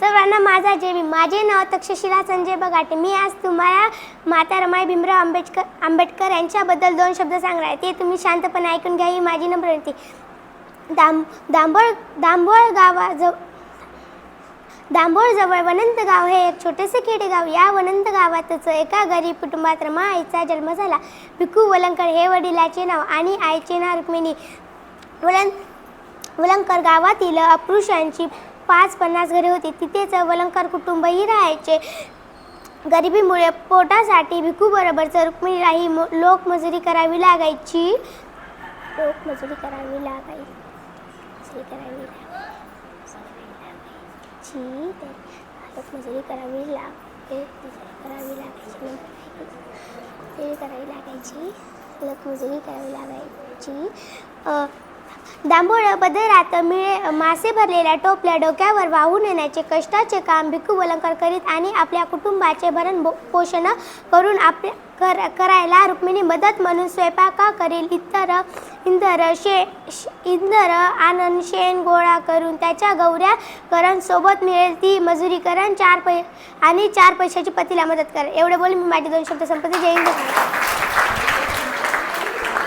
सर्वांना माझा जेवी माझे नाव तक्षशिला संजय बगाटे. मी आज तुम्हाला माता रमाई भीमराव आंबेडकर आंबेडकर यांच्याबद्दल दोन शब्द सांगणार आहे. ते तुम्ही शांतपणे ऐकून घ्या ही माझी नम्र विनंती. दाम दांबोळ दांबोळ गावाजव दांबोळजवळ वनंत गाव हे एक छोटेसे खेडेगाव. या वनंत गावातच एका गरीब कुटुंबात रमा आईचा जन्म झाला. भिकू वलंकर हे वडिलाचे नाव आणि आईचे नाव रुक्मिणी. वलं वलंकर गावातील अपुरुषांची पाच पन्नास घरे होती. तिथेच वलंकर कुटुंबही राहायचे. गरिबीमुळे पोटासाठी भिकूबरोबरच रुक्मिणीलाही मो- लोकमजुरी करावी लागायची. लोकमजुरी करावी लागायची. करावी लागायची. लोकमजुरी करावी लागे करावी लागायची करावी लागायची. लोकमजुरी करावी लागायची. अ, बदरात मिळे मासे भरलेल्या टोपल्या डोक्यावर वाहून नेण्याचे कष्टाचे काम भिकू वलंकर करीत आणि आपल्या कुटुंबाचे भरण पोषण करून आपल्या कर करायला रुक्मिणी मदत म्हणून स्वयंपाका करील. इतर इंधर शे श- इंधर आनंद शेण गोळा करून त्याच्या गौऱ्या करण सोबत मिळेल. ती मजुरी करण चार पै आणि चार पैशाची पतीला मदत कर एवढे बोलून मी माझे दोन शब्द संपत्ती जय हिंद.